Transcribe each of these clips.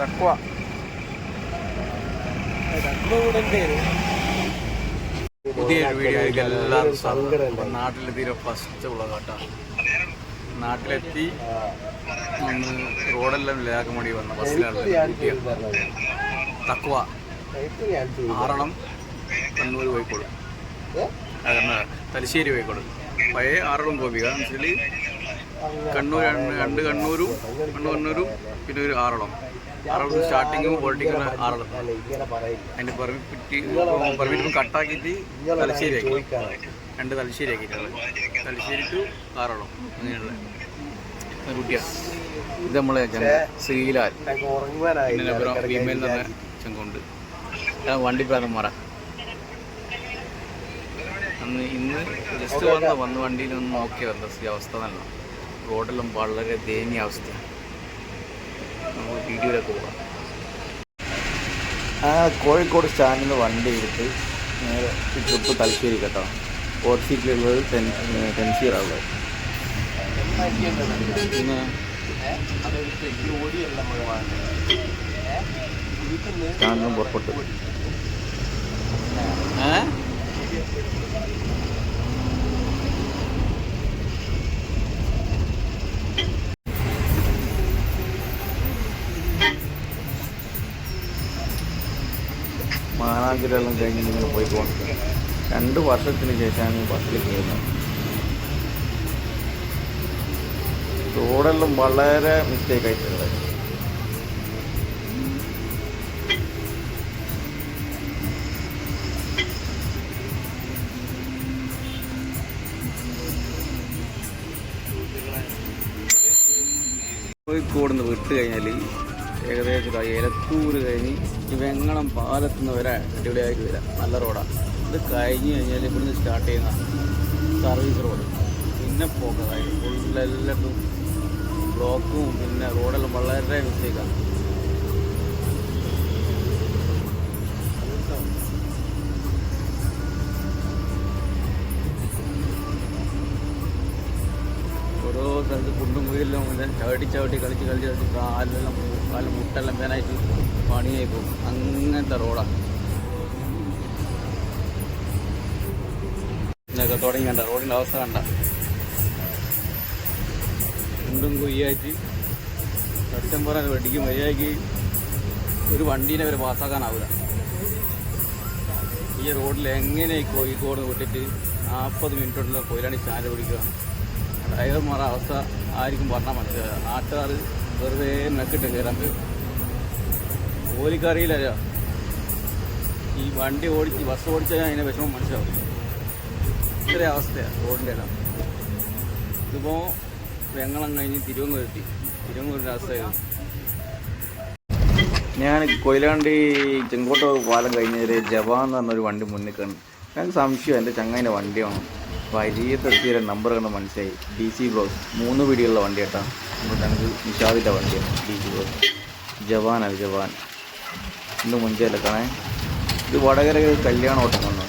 തക്കുവ. പുതിയൊരു വീഡിയോയ്ക്ക് എല്ലാവരും സ്വാഗതം. നാട്ടിലെത്തിയ ഫസ്റ്റ് ഉള്ളത് കേട്ടോ നാട്ടിലെത്തി റോഡെല്ലാം ലേഖം വേണ്ടി വന്ന ബസ്സിലാണ് തക്കുവ. ആറളം കണ്ണൂർ അതെന്നാ തലശ്ശേരി കോഴിക്കോട്. പഴയ ആറളം ഗോപിക. എന്നുവെച്ചാൽ കണ്ണൂർ രണ്ട് കണ്ണൂരും കണ്ണൂർ കണ്ണൂരും പിന്നെ ഒരു ആറളം. ആറളം സ്റ്റാർട്ടിങ്ങും പൊളിറ്റിക്കൽ ആറളം. അതിന്റെ പെർമിറ്റ് പെർമിറ്റ് കട്ടാക്കിയിട്ട് തലശ്ശേരി ആക്കി രണ്ട് തലശ്ശേരി ആക്കിയിട്ടുള്ളത് തലശ്ശേരി ടു ആറളം. അങ്ങനെയുള്ള കുട്ടിയാണ്. ഇത് നമ്മളെ ശ്രീലാൽ. പിന്നെ അപ്പുറം ഭീമയിൽ പറഞ്ഞ ചങ്കുണ്ട്. വണ്ടി പ്രാതന്മാറ അന്ന് ഇന്ന് ജസ്റ്റ് വന്ന വന്ന് വണ്ടിയിൽ ഒന്ന് നോക്കിയ അവസ്ഥ നല്ല റോഡെല്ലാം വളരെ ദയനീയ അവസ്ഥയാണ്. നമുക്ക് വീഡിയോയിലൊക്കെ പോകാം. ആ കോഴിക്കോട് സ്റ്റാൻഡിൽ നിന്ന് വണ്ടി എടുത്ത് നേരെ ട്രിപ്പ് തലശ്ശേരി കേട്ടോ. ഫോർത്ത് സീറ്റിലുള്ളത് ടെൻ ടെൻ സീറാവുള്ളത് പിന്നെ സ്റ്റാൻഡിനും പുറപ്പെട്ടു. ഏ? മാനാഞ്ചിലെല്ലാം കഴിഞ്ഞ് നിങ്ങൾ പോയിക്കൊണ്ട് രണ്ട് വർഷത്തിന് ശേഷമാണ് ബസ്സിൽ കയറുന്നത്. റോഡെല്ലാം വളരെ മിസ്റ്റേക്ക് ആയിട്ടുള്ളത് കോഴിക്കോട് നിന്ന് വിട്ട് കഴിഞ്ഞാൽ ഏകദേശം ഇതാ എലത്തൂർ കഴിഞ്ഞ് ഈ വെങ്ങളം പാലത്തുനിന്ന് വരെ അടിപൊളിയായിട്ട് വരാം. നല്ല റോഡാണ് ഇത് കഴിഞ്ഞ് കഴിഞ്ഞാൽ ഇവിടുന്ന് സ്റ്റാർട്ട് ചെയ്യുന്ന സർവീസ് റോഡ് പിന്നെ പോക്കതായി ഫുള്ളെല്ലാത്തും ബ്ലോക്കും പിന്നെ റോഡെല്ലാം വളരെ മിസ്റ്റേക്കാണ് ഓരോ സ്ഥലത്ത് കുണ്ടും ഇങ്ങനെ ചവിട്ടി ചവിട്ടി കളിച്ച് കളിച്ച് കളിച്ച് കാലെല്ലാം കാൽ മുട്ടെല്ലാം പേനായിട്ട് പണിയായി പോകും അങ്ങനത്തെ റോഡാണ് ഇതൊക്കെ തുടങ്ങി കണ്ട റോഡിന്റെ അവസ്ഥ കണ്ട. കുണ്ടും കുയ്യായിട്ട് സത്യം പറയാൻ വെടിക്കും മര്യാദയ്ക്ക് ഒരു വണ്ടീനെ വരെ പാസ്സാക്കാനാവില്ല ഈ റോഡിൽ എങ്ങനെ കോഴിക്കോട് വിട്ടിട്ട് നാൽപ്പത് മിനിറ്റ് കൊണ്ടുള്ള കൊയിലാണി സ്റ്റാൻഡ് പിടിക്കുക? ഡ്രൈവർമാരുടെ അവസ്ഥ ആയിരിക്കും പറഞ്ഞാൽ മനസ്സിലാക്കുക നാട്ടുകാർ വെറുതെ മെക്കിട്ട് കയറാൻ വരും ഓലിക്കറിയില്ല ഈ വണ്ടി ഓടിച്ച് ബസ് ഓടിച്ചാൽ അതിന്റെ വിഷമം മനസ്സിലാവും. ഇത്ര അവസ്ഥയാണ് റോഡിന്റെ എല്ലാം. ഇതിപ്പോൾ വെങ്ങളം കഴിഞ്ഞ് തിരുവനന്തപുരത്തി തിരുവനന്തപുരത്തിന്റെ അവസ്ഥയാണ് ഞാൻ കൊയിലാണ്ടി ചെങ്കോട്ട പാലം കഴിഞ്ഞൊരു ജവാൻ എന്ന് പറഞ്ഞൊരു വണ്ടി മുന്നിൽ കണ്ടു ഞങ്ങൾക്ക് സംശയം എന്റെ ചങ്ങായിന്റെ വണ്ടിയാണ്? വരിയത്തെത്തിയ നമ്പർ കണ്ട് മനസ്സിലായി. ഡി സി ബ്ലോസ് മൂന്ന് പിടിയുള്ള വണ്ടി കേട്ടോ. ഞങ്ങൾക്ക് നിഷാദിന്റെ വണ്ടിയാണ് ഡി സി ബ്ലോസ് ജവാനാണ് ജവാൻ. ഇന്ന് മുഞ്ചല്ല. കാണേ ഇത് വടകര കല്യാണ ഓട്ടം വന്നു.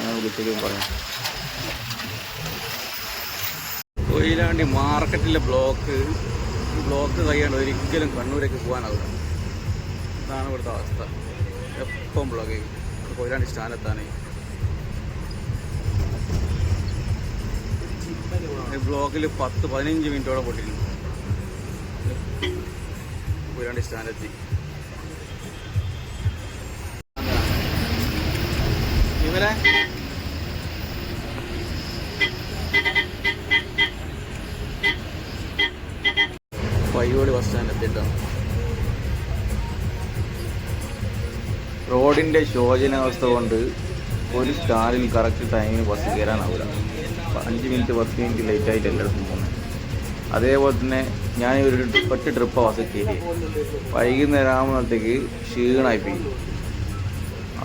ഞാൻ വിളിച്ചേക്കും പറഞ്ഞു കൊയിലാണ്ടി മാർക്കറ്റിലെ ബ്ലോക്ക് ബ്ലോക്ക് കഴിയാണ്ട് ഒരിക്കലും കണ്ണൂരേക്ക് പോകാനാവില്ല. ഇതാണ് ഇവിടുത്തെ അവസ്ഥ. എപ്പം ബ്ലോക്ക് കൊയിലാണ്ടി സ്റ്റാൻഡെത്താനേ ഈ ബ്ലോക്കിൽ പത്ത് പതിനഞ്ച് മിനിറ്റോടെ പൊട്ടിയിരുന്നു കൊയിലാണ്ടി സ്റ്റാൻഡെത്തി ഇവരെ? പയ്യോളി ബസ് സ്റ്റാൻഡ് എത്തിയിട്ടാണ് റോഡിന്റെ ശോചനാവസ്ഥ കൊണ്ട് ഒരു സ്റ്റാറിൽ കറക്റ്റ് ടൈമിൽ ബസ് കയറാനാവില്ല അഞ്ച് മിനിറ്റ് പത്ത് മിനിറ്റ് ലേറ്റ് ആയിട്ട് എല്ലായിടത്തും പോകുന്നത് അതേപോലെ തന്നെ ഞാൻ ഒരു ഒറ്റ ട്രിപ്പ് കയറി വൈകുന്നേരം ആകുമ്പോഴത്തേക്ക് ക്ഷീണമായിപ്പോയി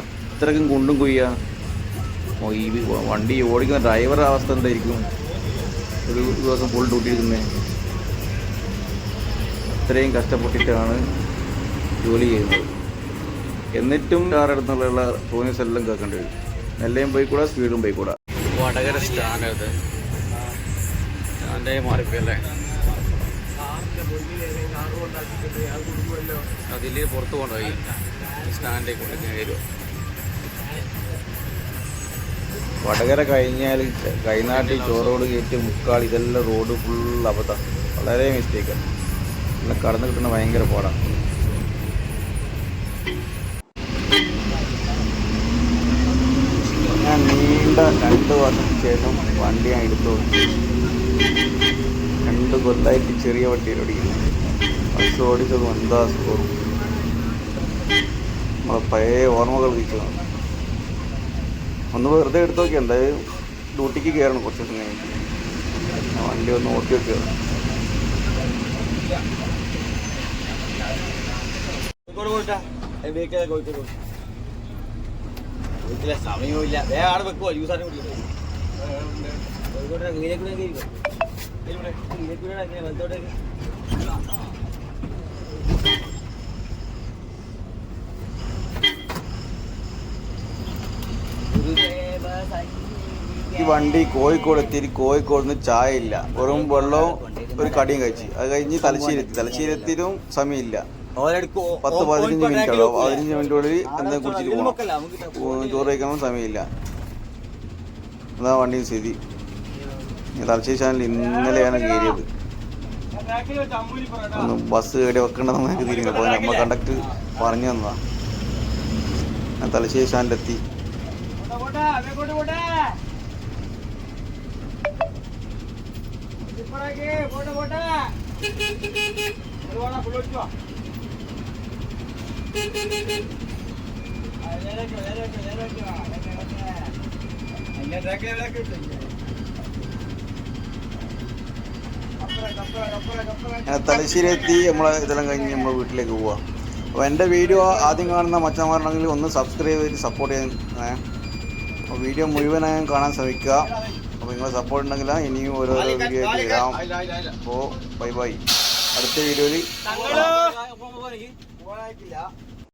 അത്രയ്ക്കും കുണ്ടും കുയ്യ ഈ വണ്ടി ഓടിക്കുന്ന ഡ്രൈവറുടെ അവസ്ഥ എന്തായിരിക്കും? ഒരു ദിവസം ഫുൾ ഡ്യൂട്ടി എടുക്കുന്നത് അത്രയും കഷ്ടപ്പെട്ടിട്ടാണ് ജോലി ചെയ്യുന്നത്. എന്നിട്ടും കാറെടുത്തുള്ള ടൂണിസ് എല്ലാം കേൾക്കേണ്ടി വരും. നെല്ലയും പോയിക്കൂടാ സ്പീഡും പോയിക്കൂടാ. വടകര സ്റ്റാൻഡ് അത്. സ്റ്റാൻഡേ മാറിപ്പോയല്ലേ? അതിൽ പുറത്ത് കൊണ്ടുപോയി. സ്റ്റാൻഡിൽ കൊണ്ട് കയറുക വടകര കഴിഞ്ഞാൽ കൈനാട്ടിൽ ചോറോട് കയറ്റി മുക്കാൾ ഇതെല്ലാം റോഡ് ഫുൾ അബദ്ധം. വളരെ മിസ്റ്റേക്കാണ് ഇവിടെ കടന്നു കിട്ടുന്ന ഭയങ്കര പാടാണ് ഞാൻ നീണ്ട രണ്ട് വർഷത്തിന് ശേഷം വണ്ടി ഞാൻ എടുത്തു. രണ്ട് കൊല്ലായിട്ട് ചെറിയ വണ്ടിയിൽ ഓടിക്കുന്നു ബസ് ഓടിച്ചത് എന്താ സ്കോറും നമ്മളെ പഴയ ഓർമ്മകൾ തിരിച്ചതാണ് ഒന്ന് വെറുതെ എടുത്തു നോക്കി എന്തായാലും ഡ്യൂട്ടിക്ക് കയറണം കുറച്ച് ദിവസം കഴിഞ്ഞിട്ട്. വണ്ടി ഒന്ന് ഓട്ടി വെക്കുക കോഴിക്കോട് പോയിട്ടാ. കോഴിക്കോട് വീട്ടിലെ സമയമില്ല വേറെ ആടെ എങ്ങനെ വലത്തോട്ടേക്ക് ഈ വണ്ടി കോഴിക്കോട് എത്തി. കോഴിക്കോട് നിന്ന് ചായ ഇല്ല വെറും വെള്ളവും ഒരു കടിയും കഴിച്ച്. അത് കഴിഞ്ഞ് തലശ്ശേരി എത്തി. തലശ്ശേരി എത്തിയിട്ടും സമയമില്ല. പത്ത് പതിനഞ്ച് മിനിറ്റ് പതിനഞ്ച് മിനിറ്റിനുള്ളിൽ എന്താ കുടിച്ചിട്ട് പോകണം ചോറ് കഴിക്കണം സമയമില്ല. അതാ വണ്ടി സ്ഥിതി. തലശ്ശേരി ചാനൽ ഇന്നലെയാണ് കയറിയത്. ഒന്ന് ബസ് എവിടെ വെക്കണ്ടെന്ന് എനിക്ക് തിരിഞ്ഞു അപ്പോൾ നമ്മ കണ്ടക്ടർ പറഞ്ഞു തന്നതാ. ഞാൻ തലശ്ശേരി ചാനലെത്തി ഞാൻ തലശ്ശേരി എത്തി നമ്മളെ ഇതെല്ലാം കഴിഞ്ഞ് നമ്മൾ വീട്ടിലേക്ക് പോവാം. അപ്പോൾ എന്റെ വീഡിയോ ആദ്യം കാണുന്ന മച്ചന്മാരുണ്ടെങ്കിൽ ഒന്ന് സബ്സ്ക്രൈബ് ചെയ്ത് സപ്പോർട്ട് ചെയ്യാൻ അപ്പോൾ വീഡിയോ മുഴുവനായും കാണാൻ ശ്രമിക്കുക. അപ്പോൾ നിങ്ങളെ സപ്പോർട്ട് ഉണ്ടെങ്കിൽ ഇനിയും ഓരോരോ വീഡിയോ ചെയ്യാം വരാം. അപ്പോൾ ബൈ ബൈ അടുത്ത വീഡിയോയിൽ 我来记下